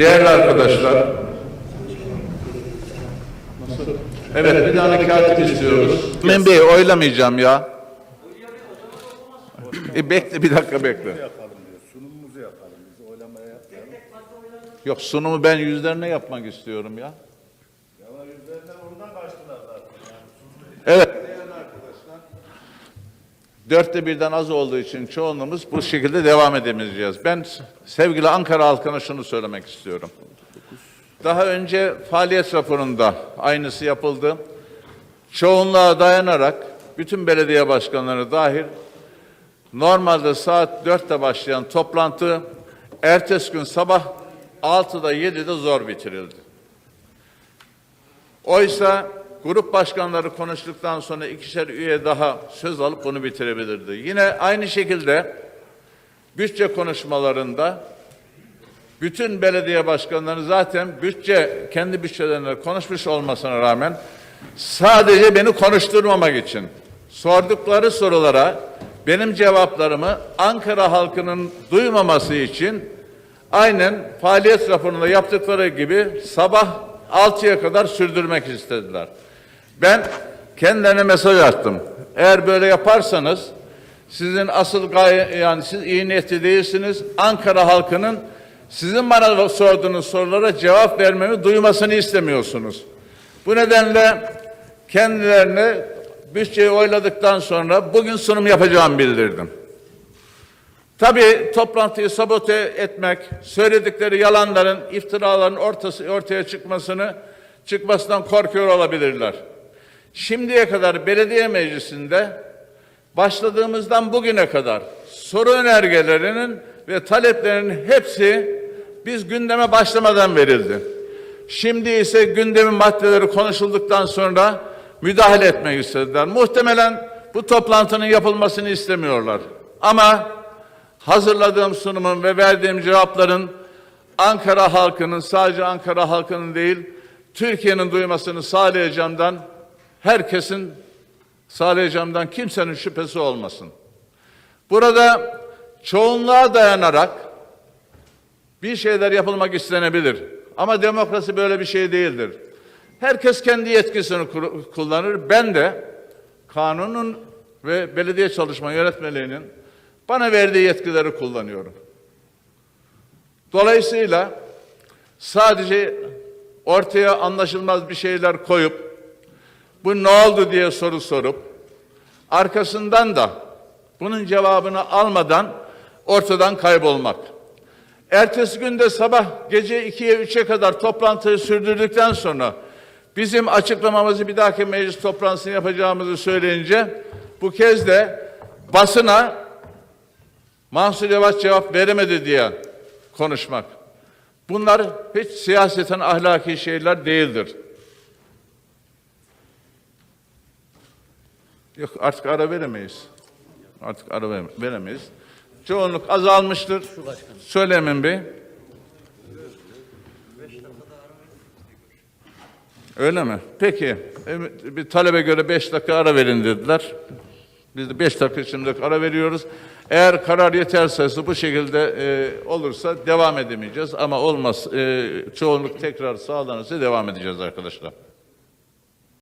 Değerli arkadaşlar, evet bir tane katip istiyoruz. Emin Bey oylamayacağım ya. E bekle bir dakika bekle. Sunumumuzu yapalım biz oylamaya yapmayalım. Yok sunumu ben yüzlerine yapmak istiyorum ya. Ama yüzlerinden ondan kaçtılar zaten. Evet. Dörtte birden az olduğu için çoğunluğumuz bu şekilde devam edemeyeceğiz. Ben sevgili Ankara halkına şunu söylemek istiyorum. Daha önce faaliyet raporunda aynısı yapıldı. Çoğunluğa dayanarak bütün belediye başkanları dahil normalde saat 4'te başlayan toplantı ertesi gün sabah 6'da 7'de zor bitirildi. Oysa grup başkanları konuştuktan sonra ikişer üye daha söz alıp bunu bitirebilirdi. Yine aynı şekilde bütçe konuşmalarında bütün belediye başkanları zaten bütçe kendi bütçelerinde konuşmuş olmasına rağmen sadece beni konuşturmamak için sordukları sorulara benim cevaplarımı Ankara halkının duymaması için aynen faaliyet raporunda yaptıkları gibi sabah 6'ya kadar sürdürmek istediler. Ben kendilerine mesaj attım. Eğer böyle yaparsanız sizin asıl gaye yani siz iyi niyetli değilsiniz. Ankara halkının sizin bana sorduğunuz sorulara cevap vermemi duymasını istemiyorsunuz. Bu nedenle kendilerine bütçeyi oyladıktan sonra bugün sunum yapacağımı bildirdim. Tabii toplantıyı sabote etmek, söyledikleri yalanların, iftiraların ortası, ortaya çıkmasını çıkmasından korkuyor olabilirler. Şimdiye kadar belediye meclisinde başladığımızdan bugüne kadar soru önergelerinin ve taleplerinin hepsi biz gündeme başlamadan verildi. Şimdi ise gündemin maddeleri konuşulduktan sonra müdahale etmek istediler. Muhtemelen bu toplantının yapılmasını istemiyorlar. Ama hazırladığım sunumun ve verdiğim cevapların Ankara halkının sadece Ankara halkının değil Türkiye'nin duymasını sağlayacağımdan herkesin sağlayacağımdan kimsenin şüphesi olmasın. Burada çoğunluğa dayanarak bir şeyler yapılmak istenebilir. Ama demokrasi böyle bir şey değildir. Herkes kendi yetkisini kullanır. Ben de kanunun ve belediye çalışma yönetmeliğinin bana verdiği yetkileri kullanıyorum. Dolayısıyla sadece ortaya anlaşılmaz bir şeyler koyup bu ne oldu diye soru sorup arkasından da bunun cevabını almadan ortadan kaybolmak. Ertesi günde sabah gece 2'ye 3'e kadar toplantıyı sürdürdükten sonra bizim açıklamamızı bir dahaki meclis toplantısını yapacağımızı söyleyince bu kez de basına Mansur Yavaş cevap veremedi diye konuşmak. Bunlar hiç siyaseten ahlaki şeyler değildir. Yok artık ara veremeyiz. Artık ara vere- veremeyiz. Çoğunluk azalmıştır. Söylemin Bey. Öyle mi? Peki. Bir talebe göre beş dakika ara verin dediler. Biz de beş dakika içinde ara veriyoruz. Eğer karar yeter sayısı bu şekilde e, olursa devam edemeyeceğiz. Ama olmaz, e, çoğunluk tekrar sağlanırsa devam edeceğiz arkadaşlar.